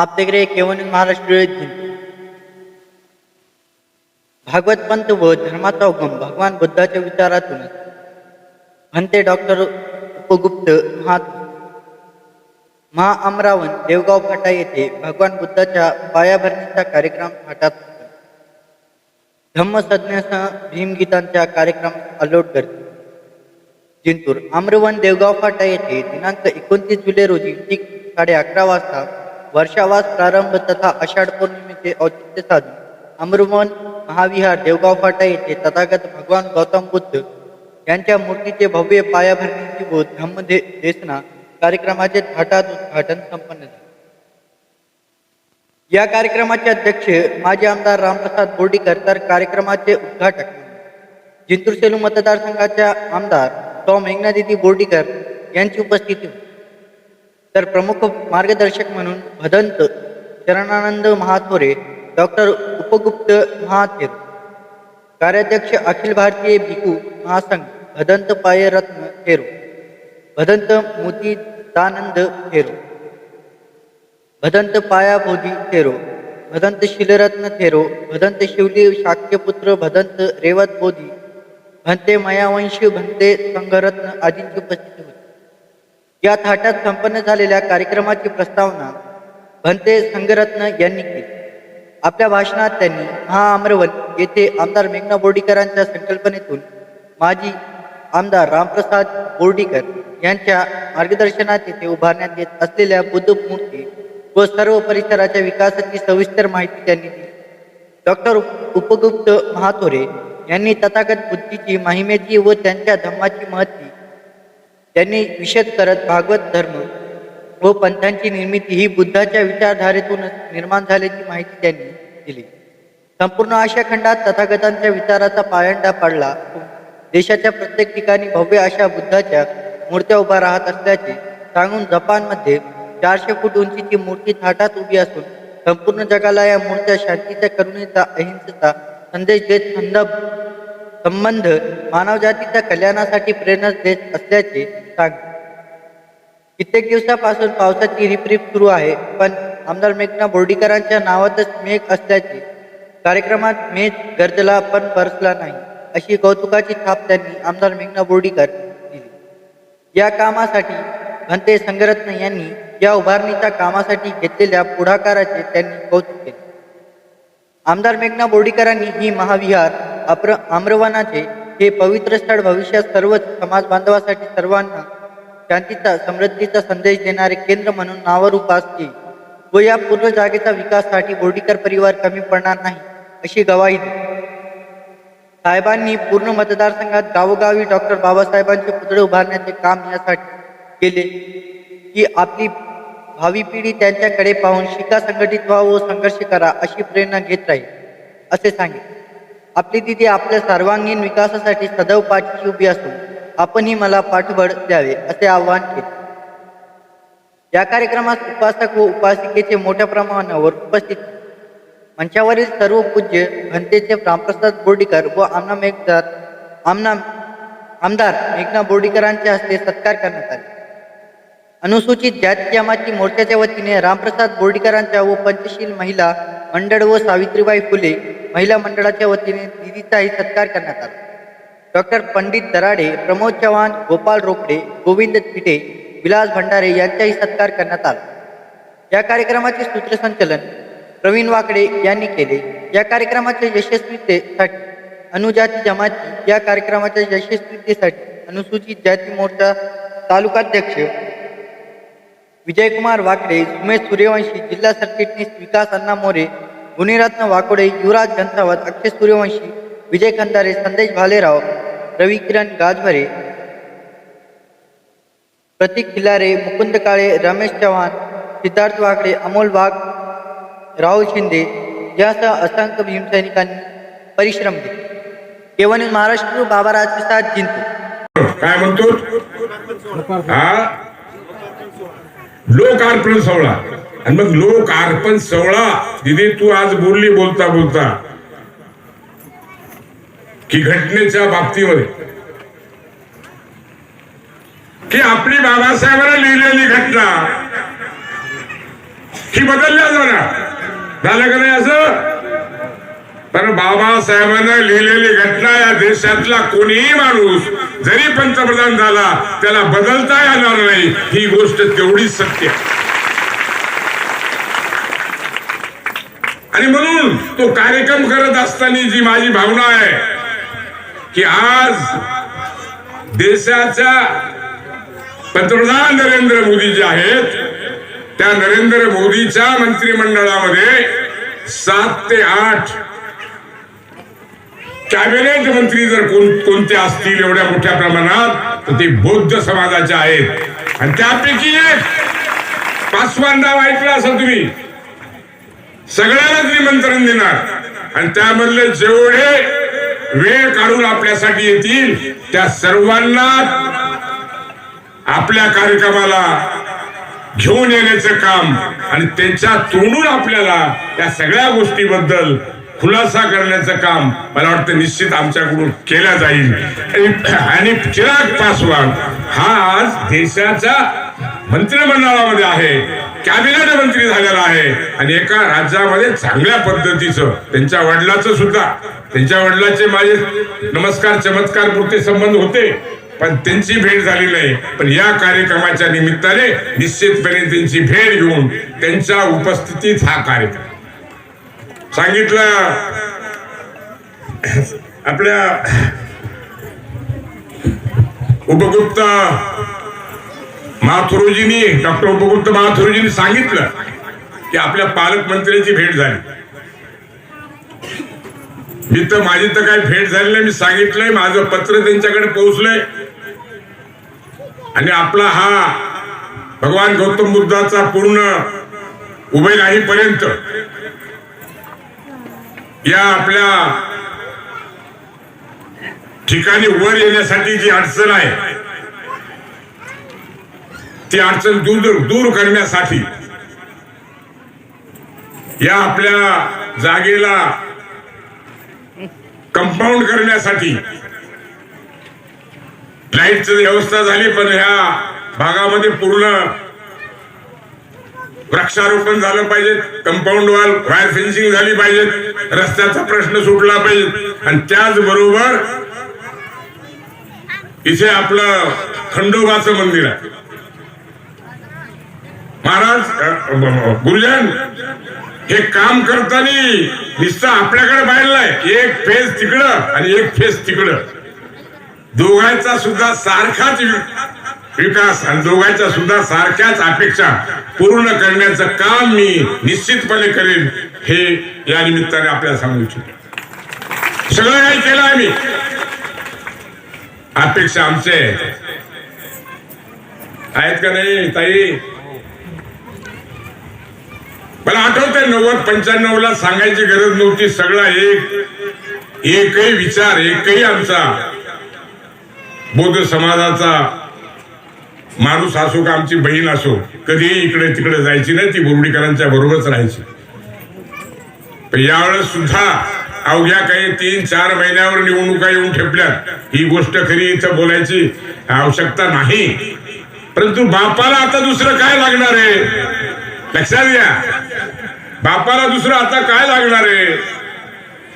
आपल्याकडे केवळ महाराष्ट्र भागवत पंत व धर्माचा उगम भगवान बुद्धाच्या विचारातूनच म्हणते डॉक्टर उपगुप्त महात्मा महा अमरावन देवगाव फाटा येथे भगवान बुद्धाच्या पायाभरणीचा कार्यक्रम फाटात होता. भीमगीतांचा कार्यक्रम अलोट करते. जिंतूर आम्रवन देवगाव फाटा येथे दिनांक एकोणतीस जुलै रोजी ठीक साडे अकरा वाजता वर्षावास प्रारंभ तथा आषाढ पौर्णिमेचे औचित्य साधून अमृमन महाविहार देवगाव फाटा येथे तथागत भगवान गौतम बुद्ध यांच्या मूर्तीचे भव्य पायाभरणीची व धम्मदे देसना कार्यक्रमाचे थाटात उद्घाटन संपन्न झाले. या कार्यक्रमाचे अध्यक्ष माजी आमदार रामप्रसाद बोर्डीकर तर कार्यक्रमाचे उद्घाटक जिंतूर सेलू मतदारसंघाच्या आमदार टॉम मेघनादिदी बोर्डीकर यांची उपस्थिती होती. तर प्रमुख मार्गदर्शक म्हणून भदंत शरणानंद महाथोरे डॉक्टर उपगुप्त महाथेर कार्याध्यक्ष अखिल भारतीय भिकू महासंघ भदंत पायरत्न थेरू भदंत मोतीदानंद थेरू भदंत पायाभोधी थेरो भदंत शिलरत्न थेरो भदंत शिवली शाक्यपुत्र भदंत रेवत बोधी भंते मयावंशी भंते संघरत्न आदींची उपस्थिती या थाटात संपन्न झालेल्या कार्यक्रमाची प्रस्तावना भंते संघरत्न यांनी केली. आपल्या भाषणात त्यांनी महाअमरवन येथे आमदार मेघना बोर्डीकरांच्या संकल्पनेतून माजी आमदार रामप्रसाद बोर्डीकर यांच्या मार्गदर्शनात येथे उभारण्यात येत असलेल्या बुद्ध मूर्ती व सर्व परिसराच्या विकासाची सविस्तर माहिती त्यांनी दिली. डॉक्टर उपगुप्त महाथोरे यांनी तथागत बुद्धीची माहिमेची व त्यांच्या धम्माची महती त्यांनी विशद करत भागवत धर्म व पंथांची निर्मिती ही बुद्धाच्या विचारधारेतूनच निर्माण झाल्याची माहिती त्यांनी दिली. संपूर्ण आशिया खंडात तथागतांच्या विचाराचा पायंडा पडला देशाच्या प्रत्येक ठिकाणी भव्य अशा बुद्धाच्या मूर्त्या उभ्या राहत असल्याचे सांगून जपानमध्ये चारशे फूट उंचीची मूर्ती थाटात उभी असून संपूर्ण जगाला या मूर्त्या शांतीच्या करुणेचा अहिंसेचा संदेश देत थंड संबंध मानवजातीच्या कल्याणासाठी प्रेरणा देत असल्याचे सांग. कित्येक दिवसापासून पावसाची रिपरिप सुरू आहे पण आमदार मेघना बोर्डीकरांच्या नावातच मेघ असल्याचे. कार्यक्रमात मेघ गरजला पण बरसला नाही अशी कौतुकाची थाप त्यांनी आमदार मेघना बोर्डीकर दिली. या कामासाठी भंते संगरत्न यांनी या उभारणीच्या कामासाठी घेतलेल्या पुढाकाराचे त्यांनी कौतुक केले. आमदार मेघना बोर्डीकरांनी ही महाविहार अप्र आम्रवनाचे हे पवित्र स्थळ भविष्यात सर्वच समाज बांधवासाठी सर्वांना शांतीचा समृद्धीचा संदेश देणारे केंद्र म्हणून नावरूपास येईल व या पूर्ण जागेचा विकाससाठी बोर्डीकर परिवार कमी पडणार नाही अशी गवाही दिली साहेबांनी पूर्ण मतदारसंघात गावोगावी डॉक्टर बाबासाहेबांचे पुतळे उभारण्याचे काम यासाठी केले. की आपली भावी पिढी त्यांच्याकडे पाहून शिका संघटित व्हा व संघर्ष करा अशी प्रेरणा घेत राहील असे सांगितले. आपली दिदी आपल्या सर्वांगीण विकासासाठी सदैव पाठीशी उभी असून आपणही मला पाठबळ द्यावे असे आवाहन केले. या कार्यक्रमात उपासक व उपासिकेचे मोठ्या प्रमाणावर उपस्थित मंचावरील सर्व पूज्य घनतेचे रामप्रसाद बोर्डीकर व आमना मेघदार आमना आमदार मेघना बोर्डीकरांच्या हस्ते सत्कार करण्यात आले. अनुसूचित जाती जमाती मोर्चाच्या वतीने रामप्रसाद बोर्डीकरांच्या व पंचशील महिला मंडळ व सावित्रीबाई फुले महिला मंडळाच्या वतीने दिदीचाही सत्कार करण्यात आला. डॉक्टर पंडित दराडे प्रमोद चव्हाण गोपाल रोकडे गोविंद थिटे विलास भंडारे यांचाही सत्कार करण्यात आला. या कार्यक्रमाचे सूत्रसंचलन प्रवीण वाकडे यांनी केले. या कार्यक्रमाच्या यशस्वीतेसाठी अनुजाती जमाती या कार्यक्रमाच्या यशस्वीतेसाठी अनुसूचित जाती मोर्चा तालुकाध्यक्ष विजयकुमार वाकडे उमेश सूर्यवंशी जिल्हा सरचिटणीस विकास अण्णा मोरे गुणीरत्न वाकोडे युवराज घनसावत अक्षय सूर्यवंशी विजय खंदारे संदेश भालेराव रवी किरण गाजभरे प्रतीक खिल्लारे मुकुंद काळे रमेश चव्हाण सिद्धार्थ वाकडे अमोल वाघ राहुल शिंदे यासह असंख्य भीमसैनिकांनी परिश्रम केले केवळ महाराष्ट्र बाबा साथ जिंकतो काय म्हणतो? लोक अर्पण सोहळा. आणि मग लोक अर्पण सोहळा दिदी तू आज बोलली बोलता बोलता. की घटनेच्या बाबतीमध्ये. की आपली बाबासाहेबांना लिहिलेली घटना. ही बदलल्या जाणार. झालं का नाही असं? पण बाबासाहेबांना लिहिलेली घटना या देशातला कोणीही माणूस जरी पंतप्रधान झाला त्याला बदलता येणार नाही. ही गोष्ट तेवढीच सत्य आहे. आणि म्हणून तो कार्यक्रम करत असताना जी माझी भावना आहे की आज देशाच्या पंतप्रधान नरेंद्र मोदी जे आहेत त्या नरेंद्र मोदीच्या मंत्रिमंडळामध्ये सात ते आठ कॅबिनेट मंत्री जर कोणते असतील एवढ्या मोठ्या प्रमाणात तर ते बौद्ध समाजाचे आहेत. आणि त्यापैकी एक पासवान नाव ऐकलं असं तुम्ही? सगळ्यांनाच निमंत्रण देणार. आणि त्यामधले जेवढे वेळ काढून आपल्यासाठी येतील त्या सर्वांना आपल्या कार्यक्रमाला घेऊन येण्याचं काम आणि त्यांच्या तोंडून आपल्याला या सगळ्या गोष्टीबद्दल खुलासा करण्याचं काम मला वाटतं निश्चित आमच्याकडून केलं जाईल. आणि- चिराग पासवान हा आज देशाच्या मंत्रिमंडळामध्ये आहे. कॅबिनेट मंत्री झालेला आहे. आणि एका राज्यामध्ये चांगल्या पद्धतीचं त्यांच्या वडिलाचं सुद्धा. त्यांच्या वडिलाचे माझे नमस्कार चमत्कार पुरते संबंध होते पण त्यांची भेट झाली नाही. पण या कार्यक्रमाच्या निमित्ताने निश्चितपणे त्यांची भेट घेऊन त्यांच्या उपस्थितीत हा कार्यक्रम. सांगितलं आपल्या उपगुप्त माथुरुजींनी डॉक्टर उपगुप्त माथुरुजींनी सांगितलं की आपल्या पालकमंत्र्यांची भेट झाली. मी तर माझी तर काही भेट झाली नाही. मी सांगितलंय माझं पत्र त्यांच्याकडे पोहोचलंय. आणि आपला हा भगवान गौतम बुद्धाचा पूर्ण उभे राहीपर्यंत या आपल्या ठिकाणी वर येण्यासाठी जी अडचण आहे ती अडचण दूर दूर करण्यासाठी या आपल्या जागेला कंपाऊंड करण्यासाठी लाईटची व्यवस्था झाली पण ह्या भागामध्ये पूर्ण वृक्षारोपण झालं पाहिजे कंपाऊंड वॉल वायर फेन्सिंग झाली पाहिजे रस्त्याचा प्रश्न सुटला पाहिजे. आणि त्याचबरोबर इथे आपलं खंडोबाचं मंदिर आहे. महाराज गुरुजन हे काम करताना निस्ता आपल्याकडे पाहिलंय एक फेस तिकडं आणि एक फेस तिकडं. दोघांचा सुद्धा सारखाच विकास आणि दोघांच्या सुद्धा सारख्याच अपेक्षा पूर्ण करण्याचं काम मी निश्चितपणे करेन हे या निमित्ताने आपल्याला सांगू इच्छितो. सगळं काही केलं आहे मी अपेक्षा आमचे आहेत. आहेत का नाही ताई? मला आठवतंय नव्वद पंच्याण्णव ला सांगायची गरज नव्हती. सगळा एक एकही विचार एकही आमचा बौद्ध समाजाचा माणूस असो का आमची बहीण असो कधीही इकडे तिकडे जायची नाही ती बोर्डीकरांच्या बरोबरच राहायची. पण यावेळेस सुद्धा अवघ्या काही तीन चार महिन्यावर निवडणुका येऊन ठेपल्यात. ही गोष्ट खरी इथं बोलायची आवश्यकता नाही. परंतु बापाला आता दुसरं काय लागणार आहे? लक्षात घ्या. बापाला दुसरं आता काय लागणार आहे?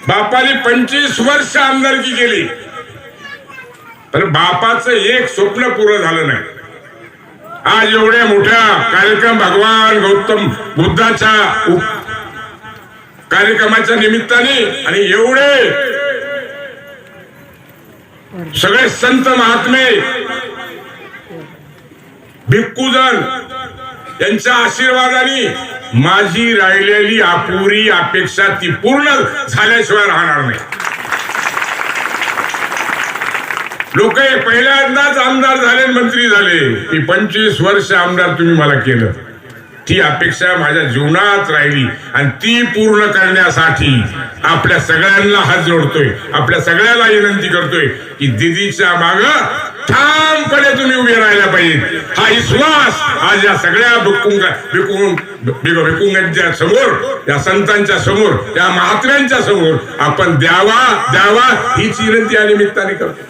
बापाने पंचवीस वर्ष आमदारकी केली. पण बापाचं एक स्वप्न पूर्ण झालं नाही. आज एवढ्या मोठ्या कार्यक्रम भगवान गौतम बुद्धाच्या कार्यक्रमाच्या निमित्ताने आणि एवढे सगळे संत महात्मे भिक्खूजन यांच्या आशीर्वादाने माझी राहिलेली अपुरी अपेक्षा ती पूर्ण झाल्याशिवाय राहणार नाही. लोक हे पहिल्यांदाच आमदार झाले मंत्री झाले. की पंचवीस वर्ष आमदार तुम्ही मला केलं. ती अपेक्षा माझ्या जीवनात राहिली आणि ती पूर्ण करण्यासाठी आपल्या सगळ्यांना हात जोडतोय. आपल्या सगळ्याला विनंती करतोय की दिदीच्या माग ठामपणे तुम्ही उभे राहायला पाहिजे. हा विश्वास आज या सगळ्या भिक्कुंग समोर या संतांच्या समोर या महात्म्यांच्या समोर आपण द्यावा द्यावा ही चिरंती या निमित्ताने करतो.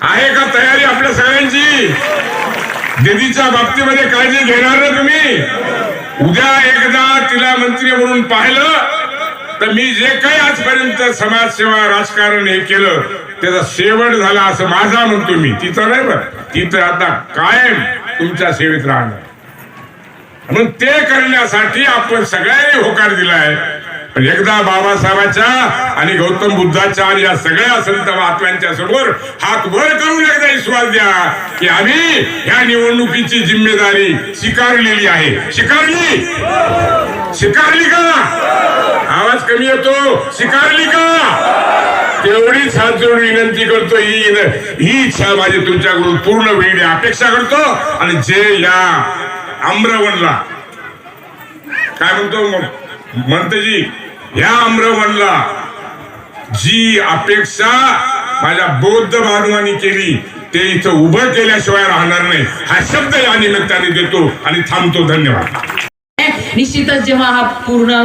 आहे का तयारी आपल्या सगळ्यांची? दिदीच्या बाबतीमध्ये काळजी घेणार ना तुम्ही? उद्या एकदा तिला मंत्री म्हणून पाहिलं तर मी जे काही आजपर्यंत समाजसेवा राजकारण हे केलं त्याचा शेवट झाला असं माझा म्हणतो मी. तिथं नाही बरं. तिथं आता कायम तुमच्या सेवेत राहणार. म्हणून ते करण्यासाठी आपण सगळ्यांनी होकार दिलाय. पण एकदा बाबासाहेबांच्या आणि गौतम बुद्धाच्या आणि या सगळ्या संत महात्म्यांच्या समोर हात वर करून एकदा विश्वास द्या की आम्ही ह्या निवडणुकीची जिम्मेदारी स्वीकारलेली आहे. स्वीकारली? स्वीकारली का? आवाज कमी येतो. स्वीकारली का? तेवढीच हात जोडून विनंती करतो ही ही इच्छा माझी तुमच्याकडून पूर्ण वेळी अपेक्षा करतो. आणि जे या आम्रवनला काय म्हणतो मंतजी या आम्रवनला जी अपेक्षा माझ्या बौद्ध बांधवांनी केली ते इथं उभं केल्याशिवाय राहणार नाही. हा शब्द या निमित्ताने देतो आणि थांबतो. धन्यवाद. निश्चितच जेव्हा हा पूर्ण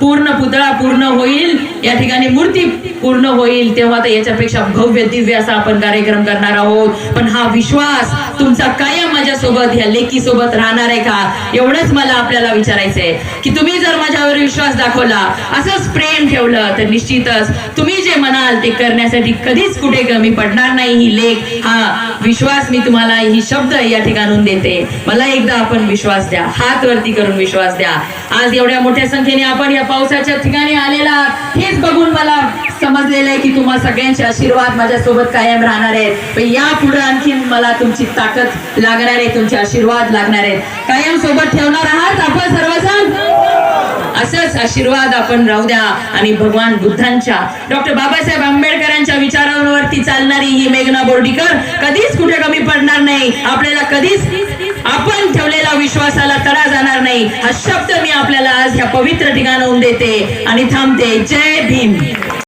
पूर्ण पुतळा पूर्ण होईल या ठिकाणी मूर्ती पूर्ण होईल तेव्हा तर याच्यापेक्षा भव्य दिव्य असा आपण कार्यक्रम करणार आहोत. पण हा विश्वास तुमचा कायम माझ्या सोबत ह्या लेकी सोबत राहणार आहे का? एवढंच मला आपल्याला विचारायचंय की तुम्ही जर माझ्यावर विश्वास दाखवला असंच प्रेम ठेवलं तर निश्चितच तुम्ही जे म्हणाल ते करण्यासाठी कधीच कुठे कमी पडणार नाही ही लेख हा विश्वास मी तुम्हाला ही शब्द या ठिकाणून देते. मला एकदा आपण विश्वास द्या हात वरती करून विश्वास द्या. आज एवढ्या मोठ्या संख्येने आपण या पावसाच्या ठिकाणी आलेला हेच बघून मला समजलेलं आहे की तुम्हा सगळ्यांचे आशीर्वाद माझ्या सोबत कायम राहणार आहेत. पण या पुढे आणखीन मला तुमची ताकद लागणार आहे तुमचे आशीर्वाद लागणार आहेत. कायम सोबत ठेवणार आहात आपण सर्वजण? असंच आशीर्वाद आपण राहू द्या. आणि भगवान बुद्धांच्या डॉक्टर बाबासाहेब आंबेडकरांच्या विचारांवरती चालणारी ही मेघना बोर्डीकर कधीच कुठे कमी पडणार नाही. आपल्याला कधीच आपण ठेवलेला विश्वासाला तडा जाणार नाही. हा शब्द मी आपल्याला आज ह्या पवित्र ठिकाणाहून देते. आणि थांबते. जय भीम.